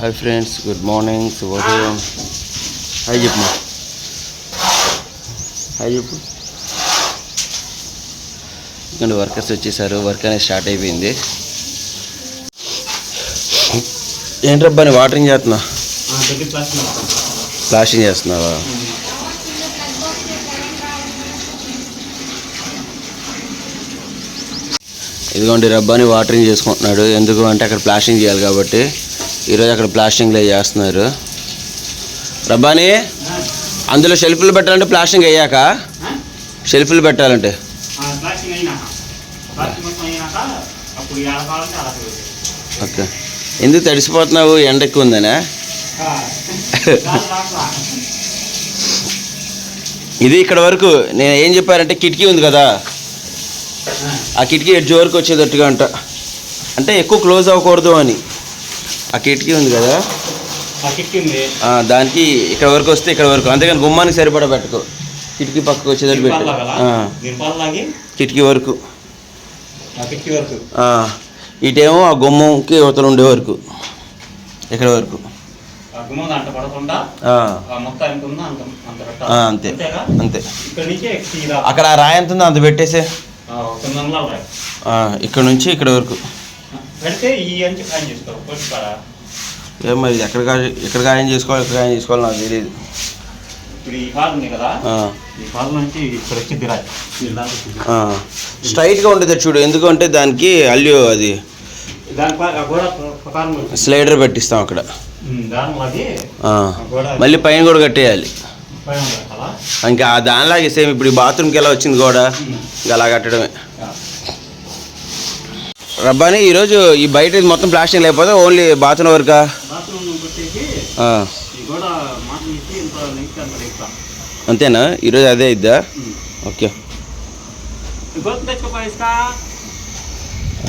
Hi friends good morning శుభోదయం hi చెప్పు hi చెప్పు ఇక్కడ వర్కర్స్ వచ్చేసారు. వర్క్ అనేది స్టార్ట్ అయిపోయింది. ఏంటబ్బా నీ వాటరింగ్ చేస్తున్నా? ప్లాస్టింగ్ చేస్తున్నావా? ఇదిగోండి రబ్బాని వాటరింగ్ చేసుకుంటున్నాడు. ఎందుకు? అంటే అక్కడ ప్లాస్టింగ్ చేయాలి కాబట్టి. ఈరోజు అక్కడ ప్లాస్టింగ్లో చేస్తున్నారు రబ్బాని అందులో షెల్ఫ్లు పెట్టాలంటే ప్లాస్టింగ్ అయ్యాక షెల్ఫ్లు పెట్టాలంటే. Plastering plastering. ఓకే. ఎందుకు తడిసిపోతున్నావు? ఎండ ఎక్కువ ఉందనే. ఇది ఇక్కడ వరకు నేను ఏం చెప్పారంటే కిటికీ ఉంది కదా. ఆ. కిటికీ ఎడ్జ్ వరకు వచ్చేటట్టుగా అంట. అంటే ఎక్కువ క్లోజ్ అవ్వకూడదు అని. ఆ కిటికీ ఉంది కదా? ఆ దానికి ఇక్కడ వరకు వస్తే ఇక్కడ వరకు. అంతేగాని గుమ్మానికి సరిపడా పెట్టుకో. కిటికీ పక్కకు వచ్చేటట్టు దీని పెట్టు? ఆ, కిటికీ వరకు. ఆ కిటికీ వరకు. ఆ, ఇటేమో ఆ గుమ్మంకి యువతలు ఉండే వరకు. ఇక్కడ వరకు. ఆ గుమ్మం అంట పడకుండా ఆ, ఆ మొత్తం ఎంత ఉందో అంత అంత ఆ, పెట్టాలి అంతే. అంతేగా? అంతే. ఇక్కడ నుంచి తీరా అక్కడ ఆ రాయి ఎంత ఉందో అంత పెట్టేసే. తొమ్మిది వందల రాయి. ఆ, ఇక్కడ నుంచి ఇక్కడ వరకు. పెడితే ఈ అంచి ఖాయం చేసుకోవాలి కాడ ఏం మరి ఎక్కడ గా- ఎక్కడ గాయం చేసుకోవాలి ఎక్కడ గాయం చేసుకోవాలి నాకు తెలియదు ఇప్పుడు ఈ హాల్ ఉంది కదా ఈ హాల్ నుంచి ఇక్కడ వచ్చింది. స్ట్రైట్గా ఉంటుంది చూడు ఎందుకంటే దానికి అల్లు అది. స్లైడర్ పెట్టిస్తాం అక్కడ. మళ్ళీ పైన కూడా కట్టేయాలి? ఇంకా దానిలాగే సేమ్ ఇప్పుడు ఈ బాత్రూమ్కి ఎలా వచ్చింది కూడా ఇంకా అలా కట్టడమే. రబ్బాని ఈరోజు ఈ బయట ఇది మొత్తం ప్లాస్టింగ్ లేకపోతే ఓన్లీ బాత్రూమ్ వరకా? అంతేనా? ఈరోజు అదే ఇద్దా? ఓకే.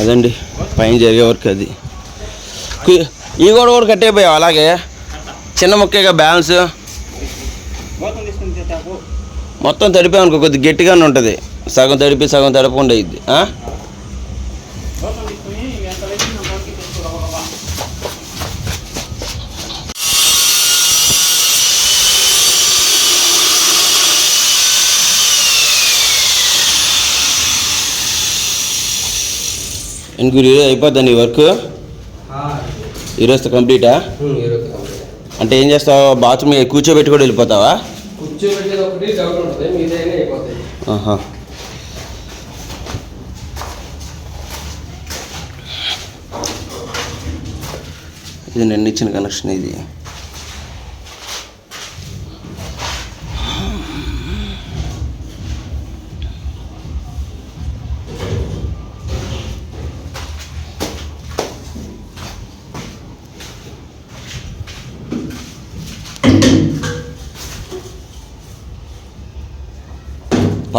అదండి పైన జరిగే వర్క్ అది. ఈ గోడ కూడా కట్టేపోయావు అలాగే? చిన్న ముక్కేగా బ్యాలెన్స్. మొత్తం తడిపామనుకో కొద్దిగా గట్టిగానే ఉంటుంది. సగం తడిపి సగం తడపకుండా ఇద్ది గోతం తీసుకుని ఎంత వేసి అంత వరకు తెచ్చుకో గబగబా. ఇంక ఈరోజు అయిపోద్దా నీ వర్క్? ఈరోజు కంప్లీటా? అంటే ఏం చేస్తావు? బాత్రూమ్ కూర్చోబెట్టి కూడా వెళ్ళిపోతావా? ఇది నిన్న ఇచ్చిన కనెక్షన్ ఇది.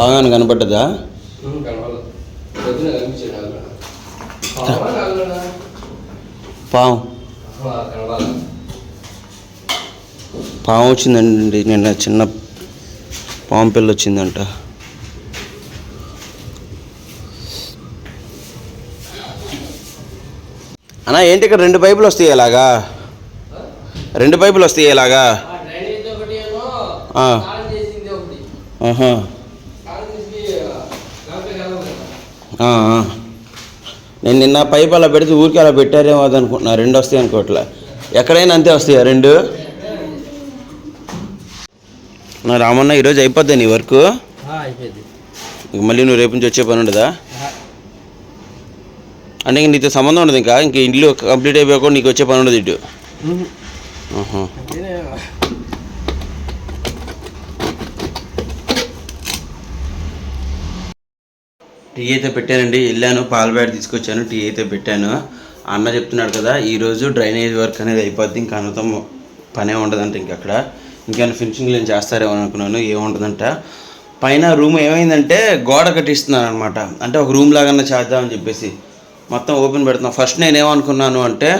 బాగా కనపడ్డదా? పాము పాము వచ్చిందండి నిన్న చిన్న పాము పిల్ల వచ్చిందంట. అన్నా ఏంటి ఇక్కడ రెండు పైపులు వస్తాయి ఇలాగా? రెండు పైపులు వస్తాయి ఇలాగా? ఒకటి. ఆహా. కాలం చేసి లేకపోతే కలవదు ఆ, ఆ. నేను నిన్న పైపు అలా పెడితే ఊరికి అలా పెట్టారేమో అది అనుకుంటున్నా. రెండు వస్తాయి అనుకోవట్లే. ఎక్కడైనా అంతే వస్తాయా రెండు? నా రామన్న ఈరోజు అయిపోద్దా నీ వర్క్? ఇంక మళ్ళీ నువ్వు రేపు నుంచి వచ్చే పని ఉండదా? అంటే ఇంక నీతో సంబంధం ఉండదు ఇంకా. ఇంక ఇల్లు కంప్లీట్ అయిపోయాక నీకు వచ్చే పని ఉండదు ఇటు. టీ అయితే పెట్టానండి. వెళ్ళాను పాల బ్యాట్ తీసుకొచ్చాను టీ అయితే పెట్టాను. అన్న చెప్తున్నాడు కదా ఈరోజు డ్రైనేజ్ వర్క్ అనేది అయిపోద్ది ఇంకా అన్నతో పనే ఉండదంట ఇంక అక్కడ. ఇంకేమైనా ఫినిషింగ్ నేను చేస్తారేమో అనుకున్నాను ఏముంటుందంట పైన రూమ్ ఏమైందంటే గోడ కట్టిస్తున్నాను అనమాట అంటే ఒక రూమ్ లాగన్నా చేద్దామని చెప్పేసి. మొత్తం ఓపెన్ పెడుతున్నాను ఫస్ట్ నేను ఏమనుకున్నాను అంటే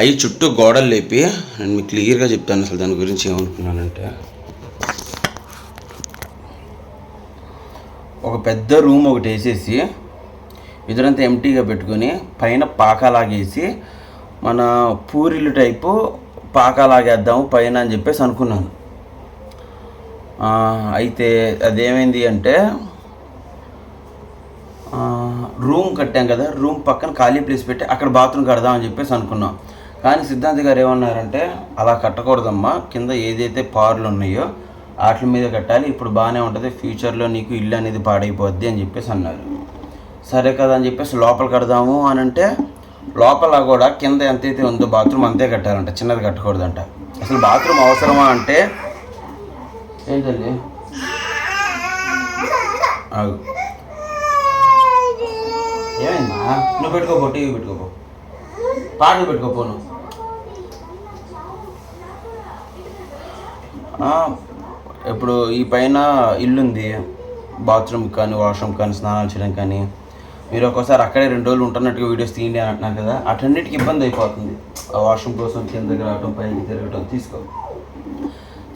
అవి చుట్టూ గోడలు లేపి నేను మీకు క్లియర్గా చెప్తాను అసలు దాని గురించి ఏమనుకున్నానంటే. ఒక పెద్ద రూమ్ ఒకటి వేసేసి ఎదురంతా ఎంటీగా పెట్టుకొని పైన పాక లాగేసి మన పూరీలు టైపు పాకలాగేద్దాము పైన అని చెప్పేసి అనుకున్నాను. అయితే అదేమైంది అంటే రూమ్ కట్టాం కదా రూమ్ పక్కన ఖాళీ ప్లేస్ పెట్టి అక్కడ బాత్రూమ్ కడదాం అని చెప్పేసి అనుకున్నాం. కానీ సిద్ధాంత్ గారు ఏమన్నారంటే అలా కట్టకూడదమ్మా కింద ఏదైతే పార్లు ఉన్నాయో వాటి మీద కట్టాలి ఇప్పుడు బాగానే ఉంటుంది ఫ్యూచర్లో నీకు ఇల్లు అనేది పాడైపోద్ది అని చెప్పేసి అన్నారు. సరే కదా అని చెప్పేసి లోపల కడదాము అని అంటే లోపల కూడా కింద ఎంతైతే ఉందో బాత్రూమ్ అంతే కట్టాలంట చిన్నది కట్టకూడదంట. అసలు బాత్రూమ్ అవసరమా అంటే ఏంటండి ఏమైందా? నువ్వు పెట్టుకోపో టీవీ పెట్టుకోపో పాటలు పెట్టుకోపో నువ్వు ఇప్పుడు ఈ పైన ఇల్లుంది. బాత్రూమ్ కానీ వాష్రూమ్ కానీ స్నానాలు చేయడం కానీ. మీరు ఒక్కోసారి అక్కడే రెండు రోజులు ఉంటున్నట్టుగా వీడియోస్ తీయండి అని అంటున్నారు కదా అటన్నిటికి ఇబ్బంది అయిపోతుంది. ఆ వాష్రూమ్ కోసం కిందకి రావడం పైకి తిరగటం తీసుకో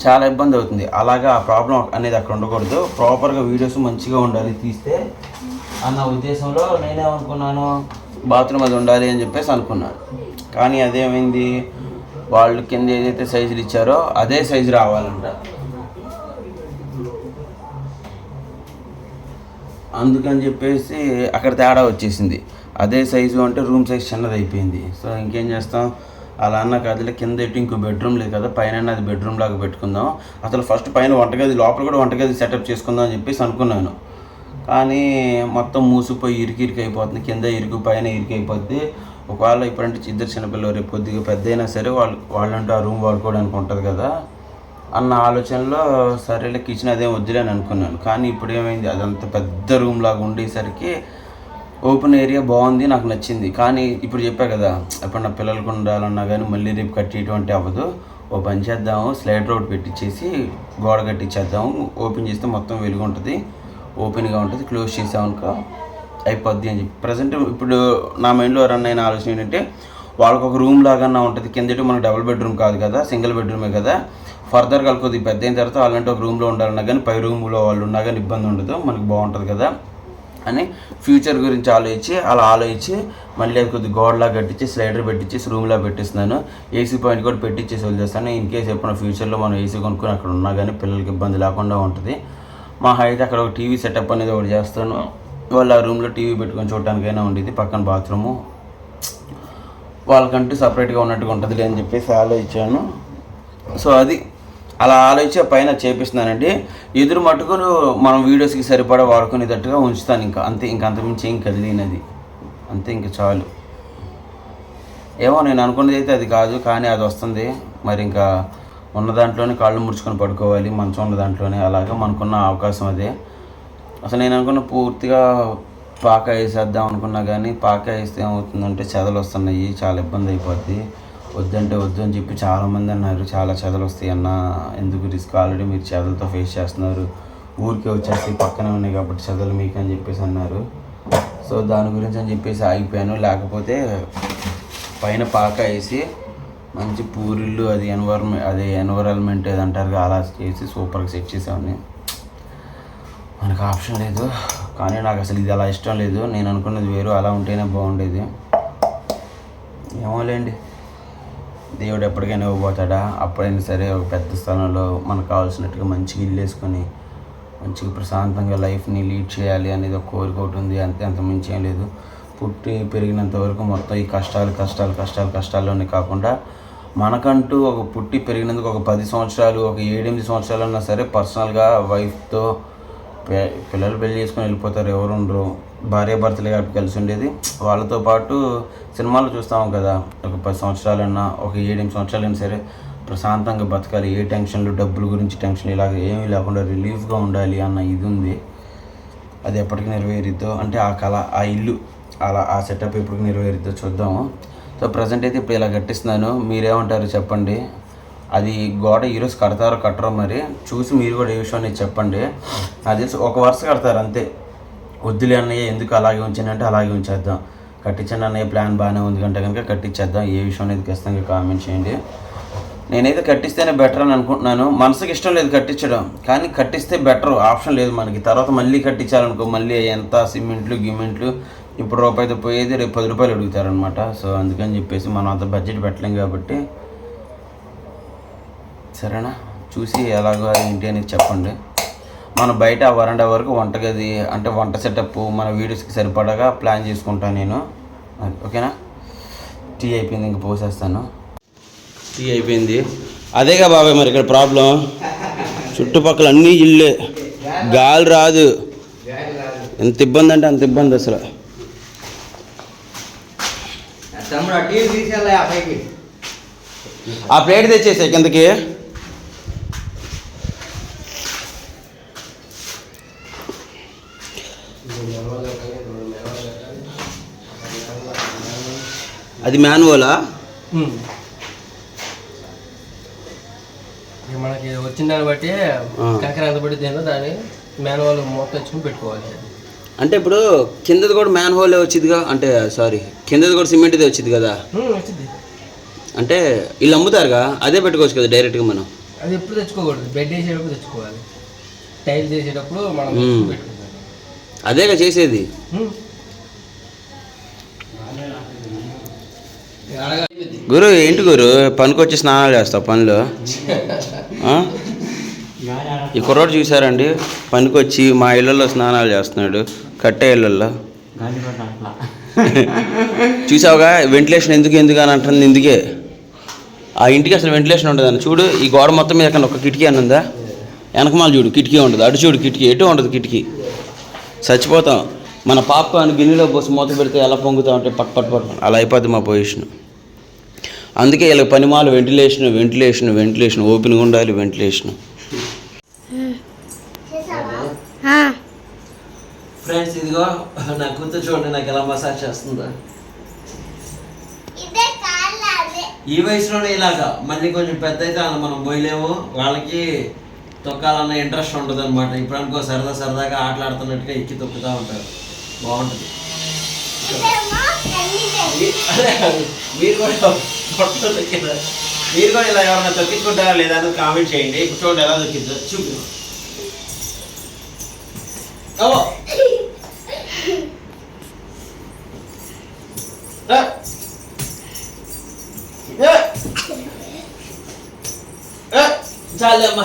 చాలా ఇబ్బంది అవుతుంది. అలాగా ఆ ప్రాబ్లం అనేది అక్కడ ఉండకూడదు. ప్రాపర్గా వీడియోస్ మంచిగా ఉండాలి తీస్తే అన్న ఉద్దేశంలో నేనేమనుకున్నాను బాత్రూమ్ అది ఉండాలి అని చెప్పేసి అనుకున్నాను. కానీ అదేమైంది? వాళ్ళు కింద ఏదైతే సైజులు ఇచ్చారో అదే సైజు రావాలంట. అందుకని చెప్పేసి అక్కడ తేడా వచ్చేసింది. అదే సైజు అంటే రూమ్ సైజ్ చిన్నది అయిపోయింది. సో ఇంకేం చేస్తాం? అలా అన్న కదిలే కింద ఇటు ఇంకో బెడ్రూమ్ లేదు కదా పైన అది బెడ్రూమ్ లాగా పెట్టుకుందాం. అసలు ఫస్ట్ పైన వంటగది లోపల కూడా వంటగది సెటప్ చేసుకుందాం అని చెప్పేసి అనుకున్నాను. కానీ మొత్తం మూసిపోయి ఇరికి ఇరికి అయిపోతుంది. కింద ఇరుకు పైన ఇరికి అయిపోద్ది. ఒకవేళ ఇప్పుడంటే ఇద్దరు చిన్నపిల్లలు రేపు కొద్దిగా పెద్ద అయినా సరే వాళ్ళు వాళ్ళంటూ ఆ రూమ్ వాడుకోవడానికి ఉంటుంది కదా. అన్న ఆలోచనలో సరేలే కిచెన్ అదేం వద్దులే అని అనుకున్నాను. కానీ ఇప్పుడు ఏమైంది? అదంత పెద్ద రూమ్ లాగా ఉండేసరికి ఓపెన్ ఏరియా బాగుంది నాకు నచ్చింది. కానీ ఇప్పుడు చెప్పా కదా ఎప్పుడన్నా నా పిల్లలకు ఉండాలన్నా కానీ మళ్ళీ రేపు కట్టేటువంటి అవ్వదు. ఓ పని చేద్దాము స్లైడ్ రోడ్ పెట్టించేసి గోడ కట్టించేద్దాము ఓపెన్ చేస్తే మొత్తం వెలుగు ఉంటుంది. ఓపెన్గా ఉంటుంది క్లోజ్ చేసామనుకో అయిపోద్ది అని చెప్పి. ప్రజెంట్ ఇప్పుడు నా మైండ్లో రన్ అయిన ఆలోచన ఏంటంటే వాళ్ళకి ఒక రూమ్ లాగా ఉంటుంది. కిందటి మనకు డబుల్ బెడ్రూమ్ కాదు కదా సింగిల్ బెడ్రూమే కదా. ఫర్దర్గా వాళ్ళకి కొద్దిగా పెద్ద అయిన తర్వాత వాళ్ళంటే ఒక రూమ్లో ఉండాలన్నా కానీ పై రూమ్లో వాళ్ళు ఉన్నా కానీ ఇబ్బంది ఉండదు. మనకు బాగుంటుంది కదా అని ఫ్యూచర్ గురించి ఆలోచించి అలా ఆలోచించి మళ్ళీ కొద్ది కొద్దిగా గోడలా కట్టించి స్లైడర్ పెట్టించేసి రూమ్లో పెట్టిస్తున్నాను. ఏసీ పాయింట్ కూడా పెట్టించేసి వదిలేస్తాను. ఇన్ కేసు ఎప్పుడైనా ఫ్యూచర్లో మనం ఏసీ కొనుక్కొని అక్కడ ఉన్నా కానీ పిల్లలకి ఇబ్బంది లేకుండా ఉంటుంది. మా అయితే అక్కడ ఒక టీవీ సెటప్ అనేది ఒకటి చేస్తాను. వాళ్ళు ఆ రూమ్లో టీవీ పెట్టుకొని చూడటానికైనా ఉండేది. పక్కన బాత్రూము. వాళ్ళకంటూ సపరేట్గా ఉన్నట్టుగా ఉంటుంది అని చెప్పేసి ఆలోచించాను. సో అది అలా ఆలోచించి పైన చేపిస్తున్నానండి. ఎదురు మట్టుకు మనం వీడియోస్కి సరిపడా వాడుకునేటట్టుగా ఉంచుతాను ఇంకా. అంతే ఇంకా అంతకుమించి ఏం కదిలినది అంతే ఇంకా చాలు. ఏమో నేను అనుకున్నది అయితే అది కాదు కానీ అది వస్తుంది. మరి ఇంకా ఉన్న దాంట్లోనే కాళ్ళు ముడుచుకొని పడుకోవాలి మంచం ఉన్న దాంట్లోనే. అలాగా మనకున్న అవకాశం అదే. అసలు నేను అనుకున్న పూర్తిగా పాక వేసేద్దాం అనుకున్నా కానీ పాక వేస్తే ఏమవుతుందంటే చెదలు వస్తున్నాయి చాలా ఇబ్బంది అయిపోద్ది. వద్దంటే వద్దు అని చెప్పి చాలామంది అన్నారు. చాలా చెదలు వస్తాయి అన్న. ఎందుకు రిస్క్ ఆల్రెడీ మీరు చెదలతో ఫేస్ చేస్తున్నారు. ఊరికే వచ్చేసి పక్కనే ఉన్నాయి కాబట్టి చెదలు మీకు అని చెప్పేసి అన్నారు. సో దాని గురించి అని చెప్పేసి ఆగిపోయాను. లేకపోతే పైన పాక వేసి మంచి పూరిళ్ళు అది ఎన్వైర్మెంట్ అది ఎన్వైరాన్మెంట్ ఏదంటారు అంటారు అలా చేసి సూపర్గా సెట్ చేసామని మనకు ఆప్షన్ లేదు. కానీ నాకు అసలు ఇది అలా ఇష్టం లేదు. నేను అనుకున్నది వేరు అలా ఉంటేనే బాగుండేది. ఏమోలేండి. దేవుడు ఎప్పటికైనా ఇవ్వబోతాడా? అప్పుడైనా సరే ఒక పెద్ద స్థలంలో మనకు కావాల్సినట్టుగా మంచిగా ఇల్లు వేసుకొని మంచిగా ప్రశాంతంగా లైఫ్ని లీడ్ చేయాలి అనేది ఒక కోరిక ఒకటి ఉంది. అంతే అంత మించి ఏం లేదు. పుట్టి పెరిగినంత వరకు మొత్తం ఈ కష్టాలు కష్టాలు కష్టాలు కష్టాల్లోనే కాకుండా మనకంటూ ఒక పుట్టి పెరిగినందుకు ఒక పది సంవత్సరాలు ఒక ఏడెనిమిది సంవత్సరాలు అన్నా సరే పర్సనల్గా వైఫ్తో పిల్లలు పెళ్ళి చేసుకొని వెళ్ళిపోతారు. ఎవరు ఉండరు భార్య భర్తలు కలిసి ఉండేది. వాళ్ళతో పాటు సినిమాలు చూస్తాము కదా. ఒక పది సంవత్సరాలన్నా ఒక ఏడెనిమిది సంవత్సరాలైనా సరే ప్రశాంతంగా బతకాలి. ఏ టెన్షన్లు డబ్బుల గురించి టెన్షన్ ఇలాగ ఏమీ లేకుండా రిలీఫ్గా ఉండాలి అన్న ఇది ఉంది. అది ఎప్పటికి నెరవేరుద్దో అంటే ఆ కళ ఆ ఇల్లు అలా ఆ సెటప్ ఎప్పటికి నెరవేరుద్దో చూద్దాము. సో ప్రజెంట్ అయితే ఇప్పుడు ఇలా కట్టిస్తున్నాను. మీరేమంటారు చెప్పండి? అది గోడ ఈరోజు కడతారో కట్టరో మరి చూసి మీరు కూడా ఏ విషయం అనేది చెప్పండి. అది ఒక వరుస కడతారు అంతే. వద్దులే అన్నయ్య ఎందుకు అలాగే ఉంచానంటే అలాగే ఉంచేద్దాం. కట్టించండి అన్నయ్య ప్లాన్ బాగానే ఉంది కంటే కనుక కట్టించేద్దాం. ఏ విషయం అనేది ఖచ్చితంగా కామెంట్ చేయండి. నేనైతే కట్టిస్తేనే బెటర్ అని అనుకుంటున్నాను. మనసుకి ఇష్టం లేదు కట్టించడం. కానీ కట్టిస్తే బెటర్ ఆప్షన్ లేదు మనకి. తర్వాత మళ్ళీ కట్టించాలనుకో మళ్ళీ ఎంత సిమెంట్లు గిమెంట్లు ఇప్పుడు రూపాయితో పోయేది రేపు పది రూపాయలు అడుగుతారనమాట సో అందుకని చెప్పేసి మనం అంత బడ్జెట్ పెట్టలేం కాబట్టి. సరేనా? చూసి ఎలాగో ఏంటి అనేది చెప్పండి. మన బయట వరండా వరకు వంటగది అంటే వంట సెటప్ మన వీడియోస్కి సరిపడగా ప్లాన్ చేసుకుంటాను నేను. ఓకేనా? టీ అయిపోయింది ఇంక పోసేస్తాను. టీ అయిపోయింది. అదేగా బాబాయ్ మరి ఇక్కడ ప్రాబ్లం చుట్టుపక్కల అన్నీ ఇల్లే. గాలి రాదు. ఎంత ఇబ్బంది అంటే అంత ఇబ్బంది అసలు. ఆ ప్లేట్ తెచ్చేసే కిందకి. అది మాన్యువలా? మనకి వచ్చిన దాన్ని బట్టి కంకర ఎంత పడిద్దేనో దాన్ని మాన్యువల్ మొత్తం వచ్చుకుని పెట్టుకోవాలి. అంటే ఇప్పుడు కిందది కూడా మ్యాన్ హోలే వచ్చిందిగా అంటే సారీ కిందది కూడా సిమెంట్దే వచ్చింది కదా? వచ్చింది అంటే వీళ్ళు అమ్ముతారుగా? అదే పెట్టుకోవచ్చు కదా డైరెక్ట్గా మనం? అది ఎప్పుడు తెచ్చుకోకూడదు. బెడ్ వేసేటప్పుడు తెచ్చుకోవాలి. టైల్ చేసేటప్పుడు మనం అదేగా చేసేది? గురు ఏంటి గురు? పనికొచ్చి స్నానాలు చేస్తావు పనులు? ఈ కుర్రోడు చూసారండి పనికొచ్చి మా ఇళ్ళల్లో స్నానాలు చేస్తున్నాడు కట్టే ఇళ్ళల్లో. చూసావుగా వెంటిలేషన్ ఎందుకు ఎందుకు అని అంటుంది ఇందుకే. ఆ ఇంటికి అసలు వెంటిలేషన్ ఉండదు చూడు ఈ గోడ మొత్తం మీద ఒక కిటికీ అని ఉందా? వెనకమాల చూడు కిటికీ ఉండదు. అటు చూడు కిటికీ ఎటు ఉండదు కిటికీ. చచ్చిపోతాం. మన పాప్కార్న్ గిన్నెలో పోసి మూత పెడితే ఎలా పొంగుతా ఉంటే పట్ పట్ పట్. అలా అయిపోద్ది మా పొజిషన్. అందుకే ఇలా పనిమాలు వెంటిలేషన్ వెంటిలేషన్ వెంటిలేషన్ ఓపెన్గా ఉండాలి వెంటిలేషన్. ఫ్రెండ్స్ ఇదిగో నా కూతురు చూడండి నాకు ఎలా మసాజ్ చేస్తుందో. ఇదే కాళ్ళ అదే. ఈ వయసులోనే ఇలాగా మళ్ళీ కొంచెం పెద్ద అయితే అలా మనం పోయలేము. వాళ్ళకి తొక్కాలన్న ఇంట్రెస్ట్ ఉండదు అనమాట ఇప్పుడు అనుకో సరదా సరదాగా ఆటలాడుతున్నట్టుగా ఎక్కి తొక్కుతూ ఉంటారు. బాగుంటుంది. మీరు కూడా పొట్టలో మీరు కూడా ఇలా ఎవరైనా తొక్కించుకుంటారా లేదా అని కామెంట్ చేయండి. చూడండి ఎలా తొక్కిందో చూపి చాలమ్మా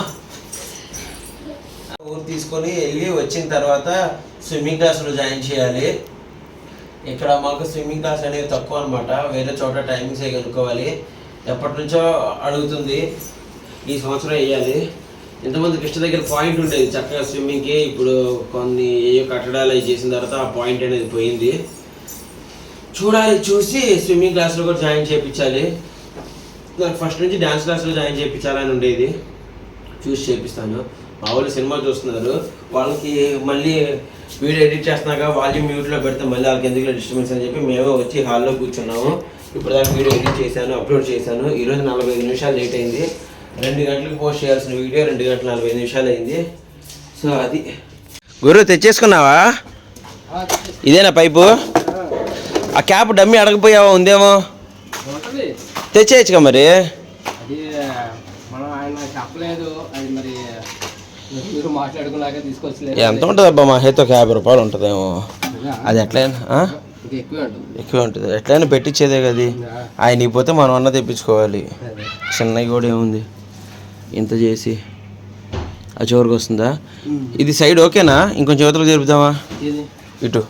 ఊరు తీసుకొని వెళ్ళి వచ్చిన తర్వాత స్విమ్మింగ్ క్లాస్లో జాయిన్ చేయాలి. ఇక్కడ మాకు స్విమ్మింగ్ క్లాస్ అనేది తక్కువ అనమాట వేరే చోట టైమింగ్స్ కనుక్కోవాలి. ఎప్పటి నుంచో అడుగుతుంది. ఈ సంవత్సరం వేయాలి. ఇంతమంది కృష్ణ దగ్గర పాయింట్ ఉండేది. చక్కగా స్విమ్మింగ్కి ఇప్పుడు కొన్ని ఏ కట్టడాలు అవి చేసిన తర్వాత ఆ పాయింట్ అనేది పోయింది. చూడాలి చూసి స్విమ్మింగ్ క్లాస్లో కూడా జాయిన్ చేయించాలి నాకు ఫస్ట్ నుంచి డ్యాన్స్ క్లాస్లో జాయిన్ చేయించాలని ఉండేది. చూసి చేపిస్తాను. మా వాళ్ళు సినిమా చూస్తున్నారు. వాళ్ళకి మళ్ళీ వీడియో ఎడిట్ చేస్తున్నాక వాల్యూమ్ మ్యూట్లో పెడితే మళ్ళీ వాళ్ళకి ఎందుకు డిస్టర్బెన్స్ అని చెప్పి మేమే వచ్చి హాల్లో కూర్చున్నాము. ఇప్పుడు దాకా వీడియో ఎడిట్ చేశాను అప్లోడ్ చేశాను. ఈరోజు నలభై ఐదు నిమిషాలు లేట్ అయింది. రెండు గంటలకు పోస్ట్ చేయాల్సిన వీడియో రెండు గంటల నలభై నిమిషాలు అయింది. సో అది. గురు తెచ్చేసుకున్నావా. ఇదేనా పైపు? ఆ క్యాప్ డమ్మి అడగపోయావా ఉందేమో? తెచ్చేయచ్చుగా మరి అది మనం ఆయన చెప్పలేదు అది మరి మీరు మాట్లాడుకున్నాక తీసుకొచ్చలేదు ఎంత ఉంటుంది అబ్బా మా హేతో ఒక యాభై రూపాయలు ఉంటుందేమో. అది ఎట్లయినా ఎక్కువే ఉంటుంది. ఎట్లయినా పెట్టించేదే కదా ఆయన పోతే మనం అన్న తెప్పించుకోవాలి. చిన్నవి కూడా ఏముంది? ఇంత చేసి. ఆ చివరికి వస్తుందా? ఇది సైడ్ ఓకేనా? ఇంకొంచెం యువతలకు జరుపుదామా ఇది ఇటు.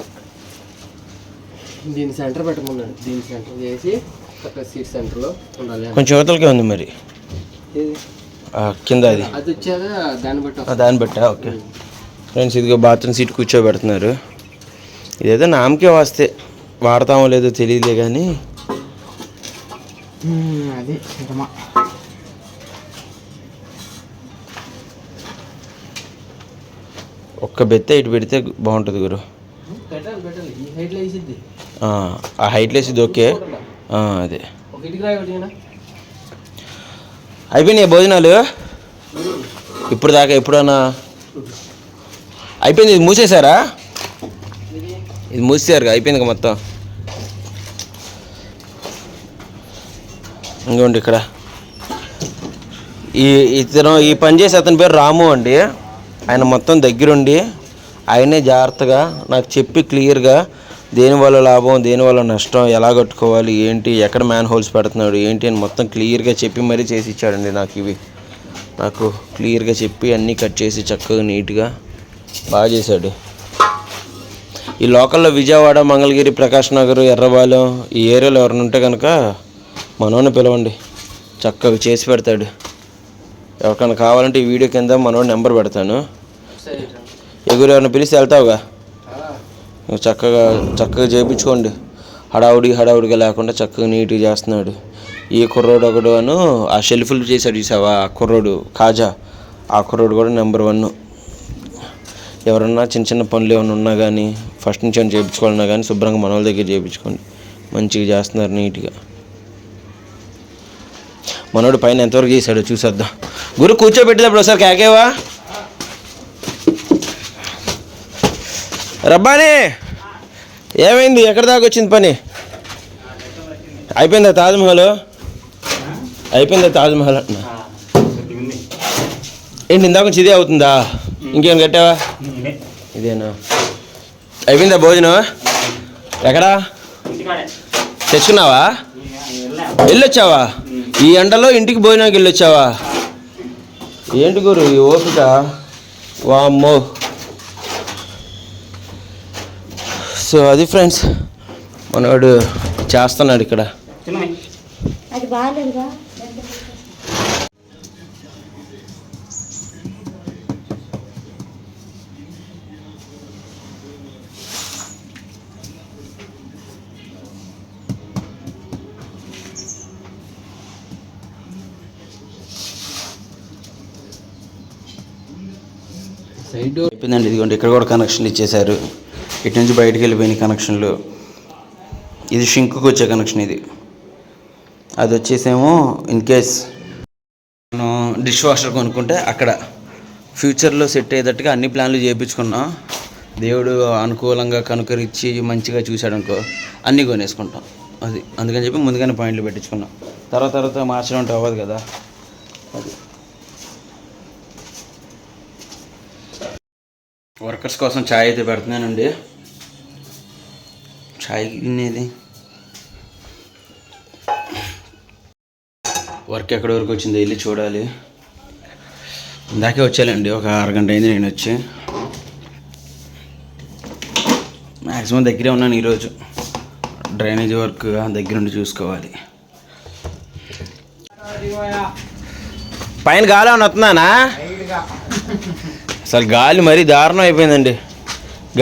దీని సెంటర్ పెట్టమన్నాడు. దీని సెంటర్ చేసి సెంటర్లో ఉండాలి కొంచెం యువతలకే ఉంది మరి. కింద అది. దాన్ని బట్టి ఆ, ఓకే. ఫ్రెండ్స్ ఇదిగో బాత్రూమ్ సీట్ కూర్చోబెడుతున్నారు. ఇదేదో నామకే వస్తే వాడతామో లేదో తెలియలే కానీ. అది ఒక్క బెత్త ఇటు పెడితే బాగుంటుంది గురు. ఈ హైట్లో వేసిద్ది ఆ, ఆ ఓకే. ఆ, అదే ఒక ఇటుకు రాయి ఒకటి అయిపోయినాయి భోజనాలు? ఇప్పుడు దాకా ఎప్పుడన్నా? అయిపోయింది ఇది మూసేశారా? ఇది మూసేశారు అయిపోయింది మొత్తం. ఇంకోండి ఇక్కడ. ఈ ఇతను ఈ పని చేసే అతని పేరు రాము అండి. ఆయన మొత్తం దగ్గరుండి ఆయనే జాగ్రత్తగా నాకు చెప్పి క్లియర్గా దేనివల్ల లాభం దేనివల్ల నష్టం ఎలా కట్టుకోవాలి ఏంటి ఎక్కడ మ్యాన్ హోల్స్ పెడుతున్నాడు ఏంటి అని మొత్తం క్లియర్గా చెప్పి మరీ చేసి ఇచ్చాడండి నాకు ఇవి. నాకు క్లియర్గా చెప్పి అన్నీ కట్ చేసి చక్కగా నీట్గా బాగా చేశాడు. ఈ లోకల్లో విజయవాడ మంగళగిరి ప్రకాష్ నగర్ ఎర్రబాలెం ఈ ఏరియాలో ఎవరైనా ఉంటే కనుక మనోని పిలవండి. చక్కగా చేసి పెడతాడు. ఎవరికైనా కావాలంటే ఈ వీడియో కింద మనోడి నెంబర్ పెడతాను. ఎగురు ఎవరిని పిలిచి వెళ్తావుగా? చక్కగా చక్కగా చేయించుకోండి హడావుడి హడావుడిగా లేకుండా చక్కగా నీట్గా చేస్తున్నాడు. ఈ కుర్రోడు ఒకడు అను ఆ షెల్ఫ్లు చేశాడు చూసావా? ఆ కుర్రోడు కాజా. ఆ కుర్రోడు కూడా నెంబర్ వన్. ఎవరన్నా చిన్న చిన్న పనులు ఏమైనా ఉన్నా కానీ ఫస్ట్ నుంచి ఏమైనా చేయించుకోవాలన్నా కానీ శుభ్రంగా మన వాళ్ళ దగ్గర చేయించుకోండి మంచిగా చేస్తున్నారు నీట్గా. మనోడు పైన ఎంతవరకు చేశాడో చూసేద్దాం. గురు కూర్చోబెట్టేటప్పుడు ఒకసారి కేకేవా? రబ్బాని! ఏమైంది? ఎక్కడ దాకా వచ్చింది పని? అయిపోయిందా తాజ్మహల్? అయిపోయిందా తాజ్మహల్ అంటున్నా? ఏంటి ఇందాక నుంచి ఇదే అవుతుందా? ఇంకేం కట్టావా? ఇదేనా? అయిపోయిందా భోజనం? ఎక్కడా? తెచ్చుకున్నావా? వెళ్ళొచ్చావా? ఈ ఎండలో ఇంటికి భోజనానికి వెళ్ళొచ్చావా? ఏంటి గురు ఈ ఓపిక? వామ్మో! సో అది ఫ్రెండ్స్ మనవాడు చేస్తున్నాడు ఇక్కడ. అయిపోయిందండి ఇదిగోండి ఇక్కడ కూడా కనెక్షన్లు ఇచ్చేశారు. ఇటు నుంచి బయటికి వెళ్ళిపోయిన కనెక్షన్లు. ఇది షింక్కి వచ్చే కనెక్షన్ ఇది. అది వచ్చేసేమో ఇన్ కేస్ మనం డిష్ వాషర్ కొనుక్కుంటే అక్కడ ఫ్యూచర్లో సెట్ అయ్యేటట్టుగా అన్ని ప్లాన్లు చేయించుకున్నాం దేవుడు అనుకూలంగా కనుకరిచ్చి మంచిగా చూశాడు అనుకో అన్నీ కొనేసుకుంటాం. అది అందుకని చెప్పి ముందుగానే పాయింట్లు పెట్టించుకున్నాం. తర్వాత తర్వాత మార్చడం అంటే అవ్వదు కదా. అది. వర్కర్స్ కోసం ఛాయ్ అయితే పెడుతున్నానండి. ఛాయ్ వర్క్ ఎక్కడి వరకు వచ్చిందో వెళ్ళి చూడాలి. ఇందాకే వచ్చాలండి ఒక అరగంట అయింది నేను వచ్చి. మ్యాక్సిమం దగ్గరే ఉన్నాను ఈరోజు. డ్రైనేజ్ వర్క్ దగ్గరుండి చూసుకోవాలి. పైన గాలి అని వస్తున్నానా అసలు గాలి మరీ దారుణం అయిపోయిందండి.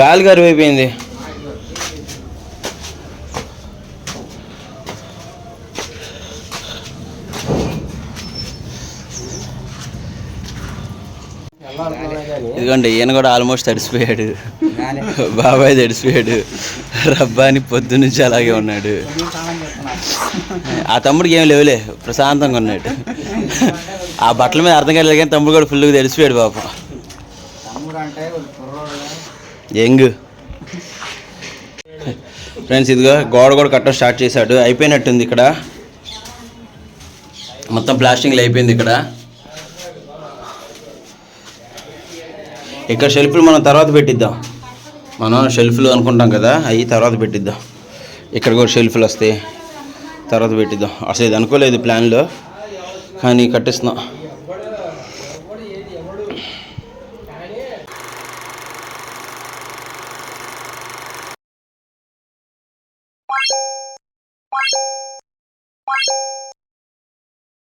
గాలి గరువు అయిపోయింది వెళ్ళాలనుకున్నా కానీ ఇదిగోండి ఈయన కూడా ఆల్మోస్ట్ తడిసిపోయాడు. బాబాయ్ తడిసిపోయాడు. రబ్బాని పొద్దు నుంచి అలాగే ఉన్నాడు. ఆ తమ్ముడికి ఏం లేవులే ప్రశాంతంగా ఉన్నాడు. ఆ బట్టల మీద అర్థం కాలేదు కానీ తమ్ముడు కూడా ఫుల్గా తడిసిపోయాడు పాప. యంగ్. ఫ్రెండ్స్ ఇదిగో గోడ కూడా కట్టడం స్టార్ట్ చేశాడు. అయిపోయినట్టుంది ఇక్కడ. మొత్తం ప్లాస్టింగ్లు అయిపోయింది ఇక్కడ. ఇక్కడ షెల్ఫ్లు మనం తర్వాత పెట్టిద్దాం. మనం షెల్ఫ్లు అనుకుంటాం కదా అవి తర్వాత పెట్టిద్దాం. ఇక్కడ కూడా షెల్ఫ్లు వస్తాయి తర్వాత పెట్టిద్దాం. అసలు ఇది అనుకోలేదు ప్లాన్లో కానీ కట్టిస్తున్నాం.